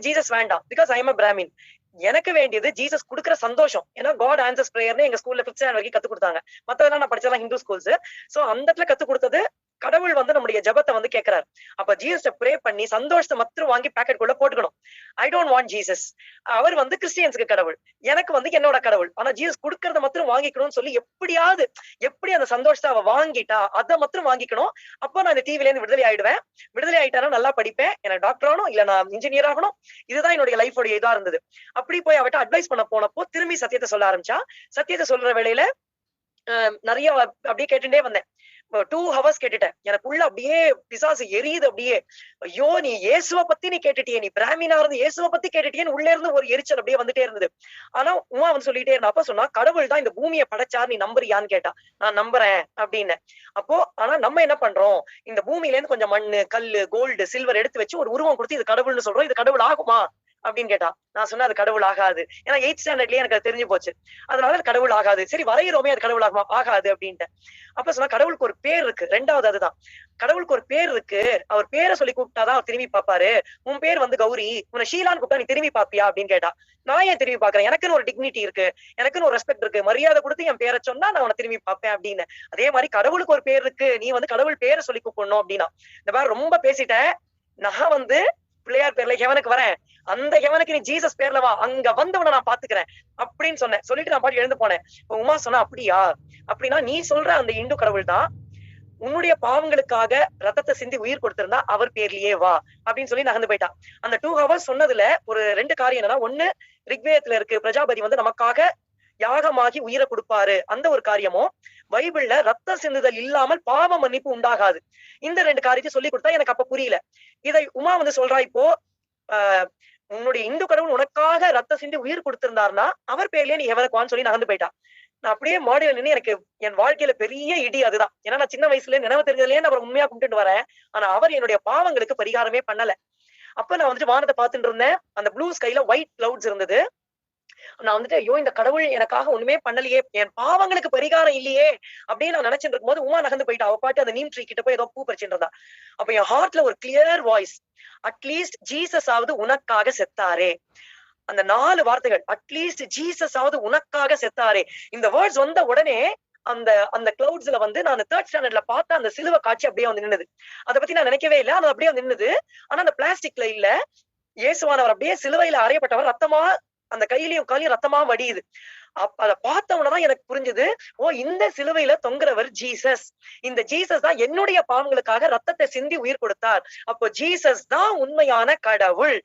எனக்கு ஜீசஸ் வேண்டாம். Because I am a Brahmin எனக்கு வேண்டியது ஜீசஸ் குடுக்குற சந்தோஷம். ஏன்னா காட் ஆன்சர்ஸ் பிரேயர்னு எங்க ஸ்கூல்ல பிப்த் ஸ்டாண்டர்ட் வரைக்கும் கத்து கொடுத்தாங்க. மத்ததெல்லாம் நான் படிச்சதெல்லாம் ஹிந்து ஸ்கூல்ஸ் சோ அந்த இடத்துல கத்து கொடுத்தது கடவுள் வந்து நம்முடைய ஜெபத்தை வந்து கேட்கிறார் அப்ப ஜீசஸ் ப்ரே பண்ணி சந்தோஷத்தை மட்டும் வாங்கி பாக்கெட் குள்ள போட்டுக்கணும். ஐ டோன்ட் வாண்ட் ஜீசஸ் அவர் வந்து கிறிஸ்டியன்ஸ்க்கு கடவுள். எனக்கு வந்து என்னோட கடவுள். ஆனா ஜீசஸ் கொடுக்கறத மட்டும் வாங்கிக்கணும்னு சொல்லி எப்படியாவது எப்படி அந்த சந்தோஷத்தை அவ வாங்கிட்டா அதை மட்டும் வாங்கிக்கணும். அப்போ நான் இந்த டிவில இருந்து விடுதலை ஆயிடுவேன். விடுதலை ஆயிட்டானா நல்லா படிப்பேன். எனக்கு டாக்டர் ஆகணும் இல்ல நான் இன்ஜினியர் ஆகணும். இதுதான் என்னுடைய லைஃபோட இதா இருந்தது. அப்படி போய் அவட்ட அட்வைஸ் பண்ண போனப்போ திரும்பி சத்தியத்தை சொல்ல ஆரம்பிச்சா. சத்தியத்தை சொல்ற வேலையில நிறைய அப்படியே கேட்டுட்டே வந்தேன். டூ ஹவர்ஸ் கேட்டுட்டேன். எனக்கு உள்ள அப்படியே பிசாசு எரியுது அப்படியே. ஐயோ நீ இயேசுவ பத்தி நீ கேட்டுட்டியே. நீ பிராமினா இருந்து இயேசுவ பத்தி கேட்டுட்டியேன்னு உள்ள இருந்து ஒரு எரிச்சல் அப்படியே வந்துட்டே இருந்தது. ஆனா உமா வந்து சொல்லிட்டே இருந்தா அப்ப சொன்னா கடவுள் தான் இந்த பூமியை படைச்சார் நீ நம்புறியான்னு கேட்டா. நான் நம்புறேன் அப்படின்னு. அப்போ ஆனா நம்ம என்ன பண்றோம்? இந்த பூமியில இருந்து கொஞ்சம் மண்ணு கல்லு கோல்டு சில்வர் எடுத்து வச்சு ஒரு உருவம் கொடுத்து இது கடவுள்னு சொல்றோம். இது கடவுள் ஆகுமா? அப்படின்னு கேட்டா நான் சொன்னேன் அது கடவுள் ஆகாது. ஏன்னா எயிட் ஸ்டாண்டர்ட்லயே எனக்கு அது தெரிஞ்சு போச்சு. அதனால அது கடவுள் ஆகாது. சரி வரைகிறோமே அது கடவுள் ஆகுமா? ஆகாது அப்படின்ட்டு அப்ப சொன்னா கடவுளுக்கு ஒரு பேர் இருக்கு. ரெண்டாவது அதுதான். கடவுளுக்கு ஒரு பேர் இருக்கு. அவர் பேரை சொல்லி கூப்பிட்டாதான் அவர் திரும்பி பாப்பாரு உன் பேர் வந்து கௌரி. உன்னை ஷீலான்னு கூப்பிட்டா நீ திரும்பி பாப்பியா? அப்படின்னு கேட்டா நான் ஏன் திரும்பி பாக்குறேன் எனக்குன்னு ஒரு டிக்னிட்டி இருக்கு. எனக்குன்னு ஒரு ரெஸ்பெக்ட் இருக்கு. மரியாதை கொடுத்து என் பேரை சொன்னா நான் உன்னை திரும்பி பார்ப்பேன் அப்படின்னு. அதே மாதிரி கடவுளுக்கு ஒரு பேர் இருக்கு. நீ வந்து கடவுள் பேரை சொல்லி கூப்பிடணும் அப்படின்னா. இந்த மாதிரி ரொம்ப பேசிட்டேன். நான் வந்து பிள்ளையார் பேர்ல ஹெவனுக்கு வரேன். அந்த ஹெவனுக்கு நீ ஜீசஸ் பேர்ல வா அங்க வந்தவனை நான் பாத்துக்கிறேன் அப்படின்னு சொன்னேன். சொல்லிட்டு நான் பாட்டு எழுந்து போனேன். இப்ப உமா சொன்னா அப்படியா? அப்படின்னா நீ சொல்ற அந்த இந்து கடவுள் தான் உன்னுடைய பாவங்களுக்காக ரத்தத்தை சிந்தி உயிர் கொடுத்திருந்தா அவர் பேர்லயே வா அப்படின்னு சொல்லி நகர்ந்து போயிட்டான். அந்த டூ ஹவர்ஸ் சொன்னதுல ஒரு ரெண்டு காரியம் என்னன்னா ஒண்ணு ரிக்வேதத்துல இருக்கு பிரஜாபதி வந்து நமக்காக யாகமாகி உயிரை கொடுப்பாரு. அந்த ஒரு காரியமும் பைபிள்ல ரத்த சிந்துதல் இல்லாமல் பாவ மன்னிப்பு உண்டாகாது. இந்த ரெண்டு காரியத்தையும் சொல்லி கொடுத்தா எனக்கு அப்ப புரியல. இதை உமா வந்து சொல்றா இப்போ உன்னுடைய இந்து கடவுள் உனக்காக ரத்த சிந்தி உயிர் கொடுத்திருந்தாருன்னா அவர் பேர்லயே நீ எவனுக்குவான்னு சொல்லி நகர்ந்து போயிட்டான். நான் அப்படியே மாடியில் நின்று எனக்கு என் வாழ்க்கையில பெரிய இடி அதுதான். ஏன்னா நான் சின்ன வயசுல நினைவு தெரிஞ்சதுலயே நான் அவரை உண்மையா கும்பிட்டு வரேன். ஆனா அவர் என்னுடைய பாவங்களுக்கு பரிகாரமே பண்ணல. அப்ப நான் வந்துட்டு வானத்தை பார்த்துட்டு இருந்தேன். அந்த ப்ளூ ஸ்கைல ஒயிட் கிளவுட்ஸ் இருந்தது. நான் வந்துட்டு ஐயோ இந்த கடவுள் எனக்காக ஒண்ணுமே பண்ணலையே. என் பாவங்களுக்கு பரிகாரம் இல்லையே அப்படின்னு நான் நினைச்சிட்டு இருக்கும்போது உமா நகர்ந்து போயிட்டு. அவ பாட்டு அந்த நீம் ட்ரீ கிட்ட போய் ஏதோ பூ பறிச்சுட்டு இருந்தா. அப்ப என் ஹார்ட்ல ஒரு கிளியர் வாய்ஸ் அட்லீஸ்ட் ஜீசஸ் ஆவது உனக்காக செத்தாரே. அந்த நாலு வார்த்தைகள் அட்லீஸ்ட் ஜீசஸ் ஆவது உனக்காக செத்தாரே. இந்த வேர்ட்ஸ் வந்த உடனே அந்த அந்த கிளவுட்ஸ்ல வந்து நான் தேர்ட் ஸ்டாண்டர்ட்ல பார்த்த அந்த சிலுவை காட்சி அப்படியே வந்து நின்னுது. அதை பத்தி நான் நினைக்கவே இல்லை அது அப்படியே வந்து நின்னுது. ஆனா அந்த பிளாஸ்டிக்ல இல்ல இயேசுவானவர் அப்படியே சிலுவையில அறையப்பட்டவர் ரத்தமா அந்த கையிலையும் காலையும் ரத்தமா வடியுது. அப்ப அதை பார்த்த உடனேதான் எனக்கு புரிஞ்சது ஓ இந்த சிலுவையில தொங்குறவர் ஜீசஸ். இந்த ஜீசஸ் தான் என்னுடைய பாவங்களுக்காக ரத்தத்தை சிந்தி உயிர் கொடுத்தார். அப்போ ஜீசஸ் தான் உண்மையான கடவுள்.